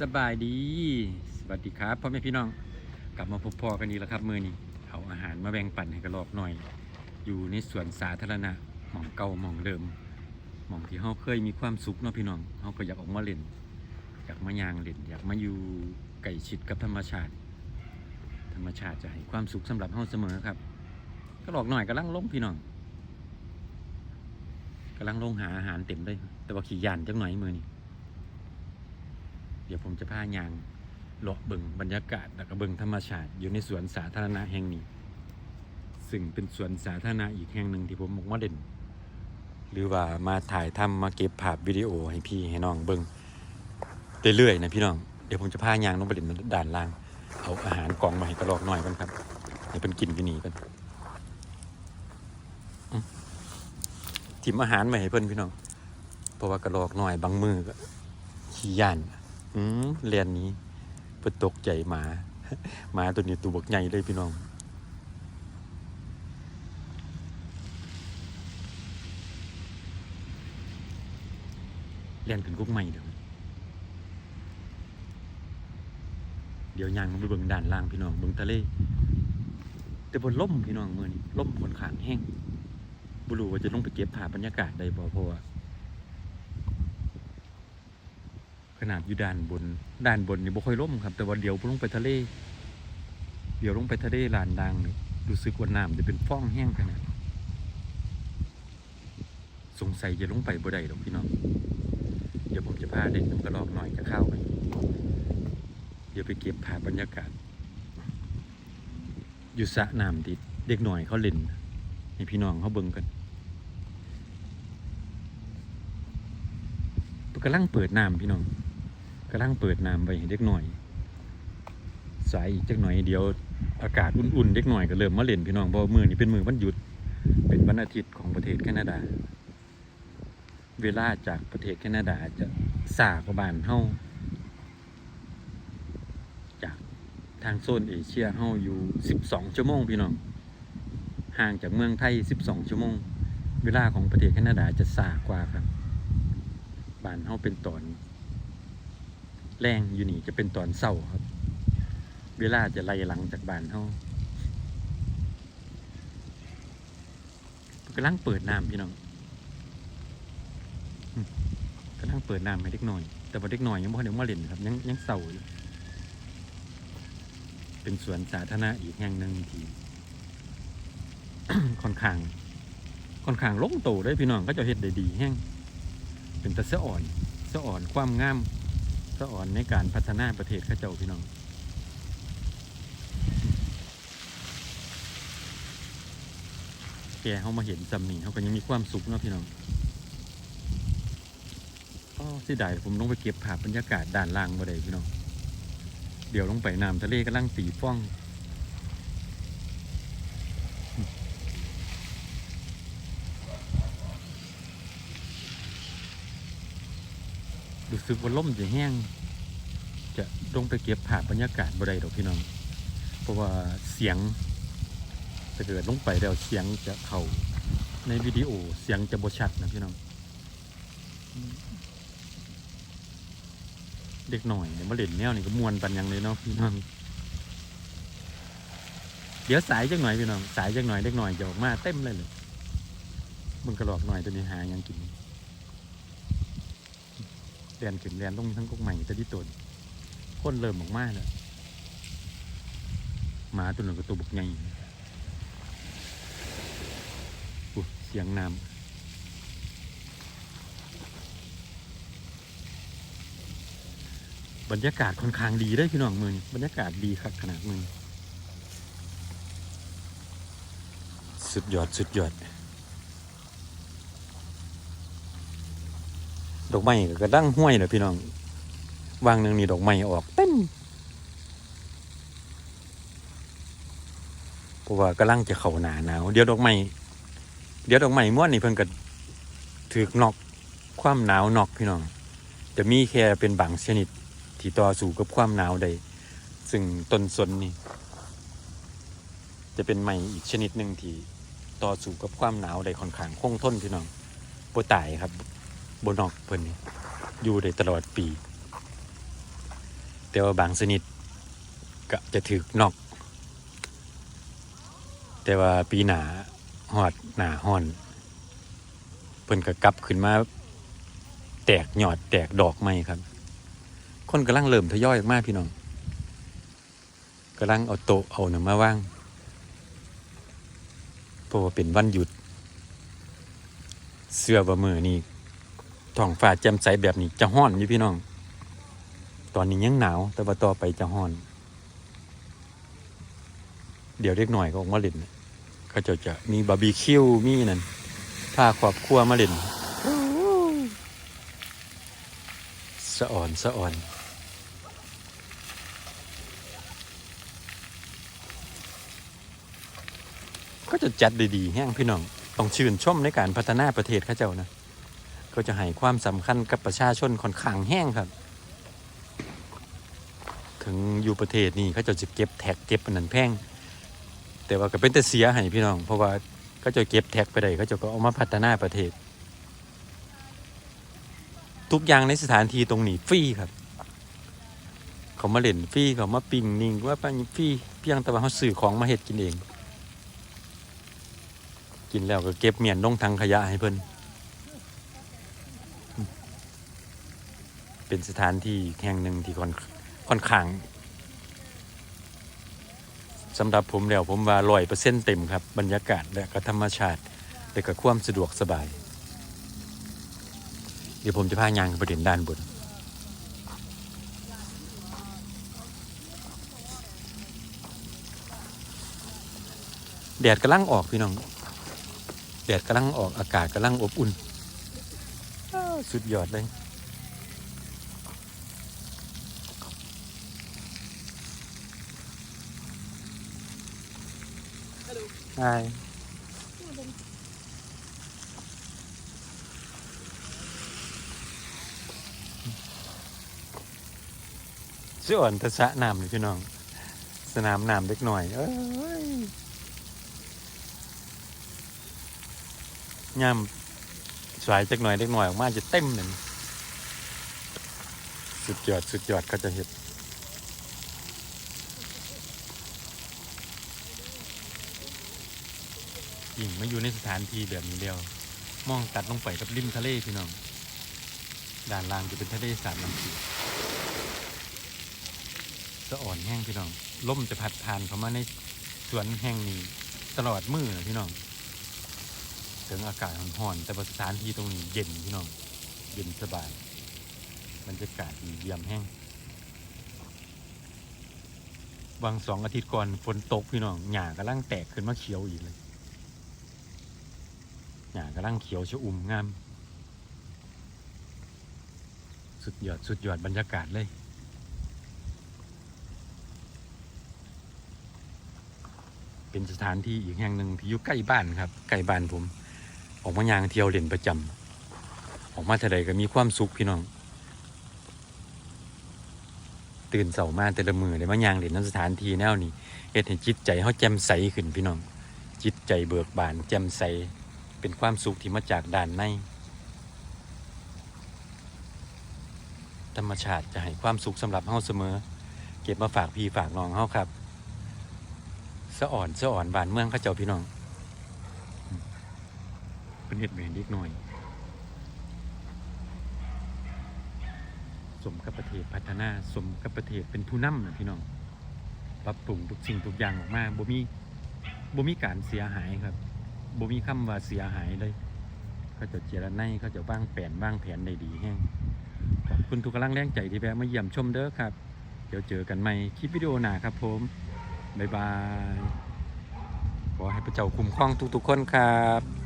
สบายดี สวัสดีครับพ่อแม่พี่น้อง กลับมาพบพ่อกันอีกแล้วครับมือนี้เอาอาหารมาแบ่งปันให้กระรอกหน่อย อยู่ในสวนสาธารณะหม่องเก่าหม่องเดิมหม่องที่เฮาเคยมีความสุขเนาะพี่น้องเฮาก็อยากออกมาเล่น อยากมายางเล่น อยากมาอยู่ใกล้ชิดกับธรรมชาติ ธรรมชาติจะให้ความสุขสำหรับเฮาเสมอครับกระรอกหน่อยกำลังลงพี่น้องกำลังลงหาอาหารเต็มเลยแต่ว่าขี่ยานจังหน่อยมือนี้ ดี๋ยวผมจะพายางเลาะเบิงบรรยากาศแล้วก็เบิงธรรมชาติอยู่ในสวนสาธารณะแห่งนี้ ซึ่งเป็นสวนสาธารณะอีกแห่งหนึ่งที่ผมบอกว่าเด่น หรือว่ามาถ่ายทำมาเก็บภาพวิดีโอให้พี่ให้น้องเบิงเรื่อยๆนะพี่น้องเดี๋ยวผมจะพายางลงไปเด่นด่านล่าง เอาอาหารกองมาให้กระรอกหน่อยกันครับให้เป็นกินกันนี่กันทิมอาหารมาให้เพิ่อนพี่น้อง เพราะว่ากระรอกหน่อยบางมือก็ขี้ย่าน อืมเรียนนี้เพื่อตกใจหมาหมาตัวนี้ตัวบกใหญ่เลยพี่น้องเรียนขึ้นกุ๊กใหม่เดี๋ยวเดี๋ยวยางลงไปเบิ่งด่านล่างพี่น้องเบิ่งทะเลแต่บนล่มพี่น้องมือนี้ล่มค่อนขางแห้งบุรูว่าจะลงไปเก็บภาพบรรยากาศได้บ่เพราะว่า ขนาดอยู่ด้านบน ด้านบนนี่บ่ค่อยล่มครับ แต่ว่าเดี๋ยวลงไปทะเล เดี๋ยวลงไปทะเลลานดังนี่รู้สึกว่าน้ำจะเป็นฟ้องแห้งขนาดสงสัยจะลงไปบ่ได้หรอกพี่น้อง เดี๋ยวผมจะพาเด็กน้ำกระรอกหน่อยจะเข้าไป เดี๋ยวไปเก็บภาพบรรยากาศ อยู่สระน้ำที่เด็กหน่อยเขาเล่นให้พี่น้องเขาเบิ่งกันกำลังเปิดน้ำพี่น้อง กำลังเปิดน้ำไปเด็กหน่อย สายอีกจักหน่อยเดียวอากาศอุ่นๆเด็กหน่อยก็เริ่มมาเล่นพี่น้องเพราะมือนี้เป็นมือวันหยุด เป็นวันอาทิตย์ของประเทศแคนาดา เวลาจากประเทศแคนาดาจะสากว่าบ้านเฮาจากทางโซนเอเชียเฮาอยู่ 12 ชั่วโมงพี่น้องห่างจากเมืองไทย 12 ชั่วโมง เวลาของประเทศแคนาดาจะสากว่าครับบ้านเฮาเป็นตอน แรงอยู่นี่จะเป็นตอนเศร้าครับ เวลาจะไล่หลังจากบ้านเฮากำลังเปิดน้ำพี่น้องกำลังเปิดน้ำให้เด็กหน่อย แต่ว่าเด็กหน่อยยังไม่ได้มาเล่นครับ ยังยังเศร้าอยู่เป็นสวนสาธารณะอีกแห่งหนึ่งที่ค่อนข้างค่อนข้างลงโตได้พี่น้องก็จะเฮ็ดได้ดีแห้งเป็นตะเสะอ่อนเสะอ่อนความงาม สะอ่อนในการพัฒนาประเทศข้าเจ้าพี่น้องแกเขามาเห็นจำนี่เขาก็ยังมีความสุขนะพี่น้องก็เสิดายผมต้องไปเก็บภาพบรรยากาศด้านล่างมาได้พี่น้อง เดี๋ยวลงไปน้ำทะเลกำลังตีฟ้อง รู้สึกว่าล่มจะแห้ง จะลงไปเก็บภาพบรรยากาศบ่ได้ดอกพี่น้อง เพราะว่าเสียงถ้าเกิดลงไปแล้วเสียงจะเข้าในวิดีโอเสียงจะบชัดนะพี่น้อง เด็กหน่อยเนี่ยมาเล่นแนวนี่ก็มวนปันยังเลยเนาะพี่น้อง เดี๋ยวสายจังหน่อยพี่น้อง สายจังหน่อยเด็กหน่อยจะออกมาเต็มเลยเลยมึงกระหลอกหน่อยตัวนี้หายังกิน เรียนขึ้นเรียนลงทั้งกุ๊กใหม่แต่ที่ตนคนเริ่มออกมาแล้วหมาตัวหนึ่งก็ตัวบุกใหญ่อุ๊ยเสียงน้ำบรรยากาศค่อนข้างดีได้พี่น้องมือนี้บรรยากาศดีครับขนาดมือสุดยอด สุดยอด ดอกไม้ก็กระดังห้วยเลยพี่น้องวางหนึ่งนี่ดอกไม้ออกเต็มเพราะว่ากำลังจะเข้าหนาหนาวเดี๋ยวดอกไม้เดี๋ยวดอกไม้ม้วนนี่เพิ่นก็ถือนอกความหนาวนอกพี่น้อง จะมีแค่เป็นบางชนิดที่ต่อสู้กับความหนาวได้ซึ่งต้นสนนี่ จะเป็นไม้อีกชนิดหนึ่งที่ต่อสู้กับความหนาวได้ค่อนข้างคงทนพี่น้องโปตายครับ บนอกเพิ่นนี่อยู่ได้ตลอดปี แต่ว่าบางชนิดก็จะถึกนอก แต่ว่าปีหนาหอดหนาห่อน เพิ่นก็กลับขึ้นมา แตกหยอดแตกดอกใหม่ครับ คนกำลังเริ่มทยอยออกมาพี่น้องกำลังเอาโต๊ะเอาหนังมาว่างเพราะว่าเป็นวันหยุด เสื้อว่ามือนี่ ท้องฟ้าแจ่มใสแบบนี้จะห้อนอยู่พี่น้อง ตอนนี้ยังหนาว แต่ว่าต่อไปจะห้อน เดี๋ยวเล็กหน่อยก็ออกมาเล่นเขาจะจะมีบาร์บีคิวมีนั่นพาครอบครัวมาเล่นสะอ่อนสะอ่อนก็จะจัดดีๆแห้งพี่น้อง ต้องชื่นชมในการพัฒนาประเทศข้าเจ้านะ ก็จะให้ความสำคัญกับประชาชนค่อนข้างแห้งครับ ถึงอยู่ประเทศนี้เขาจะจะเก็บแท็กเก็บอันนั้นแพง แต่ว่าก็เป็นแต่เสียให้พี่น้อง เพราะว่าเขาจะเก็บแท็กไปได้เขาจะก็เอามาพัฒนาประเทศ ทุกอย่างในสถานที่ตรงนี้ฟรีครับ เขามาเล่นฟรีเขามาปิ้งนิ่งว่าไปฟรีเพียงแต่ว่าเขาซื้อของมาเฮ็ดกินเอง กินแล้วก็เก็บเมียนลงทางขยะให้เพิ่น เป็นสถานที่แห่งหนึ่งที่ค่อนค่อนข้างสำหรับผมแล้วผมว่าร้อยเปอร์เซ็นต์เต็มครับ บรรยากาศและก็ธรรมชาติและก็ความสะดวกสบาย เดี๋ยวผมจะพายางไปเด่นด้านบนแดดกำลังออกพี่น้อง แดดกำลังออกอากาศกำลังอบอุ่น สุดยอดเลย ใช่ชื่ออ่อนทศะน้ำเลยพี่น้อง สนามน้ำเล็กหน่อย เอ้ยย่ำสายจักหน่อยเล็กหน่อยออกมาจะเต็มเลยสุดยอด สุดยอดก็จะเห็น ยิ่งมาอยู่ในสถานที่แบบนี้เดียว มองตัดลงไปกับริมทะเลพี่น้อง ด้านล่างจะเป็นทะเลสาบน้ำสีสะอ่อนแห้งพี่น้องลมจะพัดผ่านเข้ามาในสวนแห่งนี้ตลอดมือนะพี่น้องถึงอากาศร้อนๆแต่สถานที่ตรงนี้เย็นพี่น้อง เย็นสบายบรรยากาศดีเยี่ยมแห้งวางสองอาทิตย์ก่อนฝนตกพี่น้องหญ้ากำลังแตกขึ้นมาเขียวอีกเลย หญ้ากำลังเขียวชอุ่มงาม สุดยอดสุดยอดบรรยากาศเลยเป็นสถานที่อีกแห่งหนึ่งที่อยู่ใกล้บ้านครับใกล้บ้านผม ออกมายางเที่ยวเล่นประจำออกมาเท่าใดก็มีความสุขพี่น้อง ตื่นเสามาแต่ละมือเลยมายางเล่นน้ำสถานที่แนวนี้เฮ็ดให้จิตใจเขาแจ่มใสขึ้นพี่น้อง จิตใจเบิกบานแจ่มใส เป็นความสุขที่มาจากด้านใน ธรรมชาติจะให้ความสุขสำหรับเฮาเสมอ เก็บมาฝากพี่ฝากน้องเฮาครับสะอ่อนสะอ่อนบานเมืองข้าเจ้าพี่น้องเป็นเห็ดแม่นเด็กหน่อยสมกับประเทศพัฒนาสมกับประเทศเป็นผู้นำนะพี่น้องปรับปรุงทุกสิ่งทุกอย่างออกมาบ่มีบ่มีการเสียหายครับ บ่มีคำว่าเสียหายเลยเขาจะเจรไนเขาจะวางแผนวางแผนได้ดีแห้งขอบคุณทุกกำลังแรงใจที่แวะมาเยี่ยมชมเด้อครับ เดี๋ยวเจอกันใหม่คลิปวิดีโอหน้าครับผมบ๊ายบายขอให้พระเจ้าคุ้มครองทุกๆคนครับ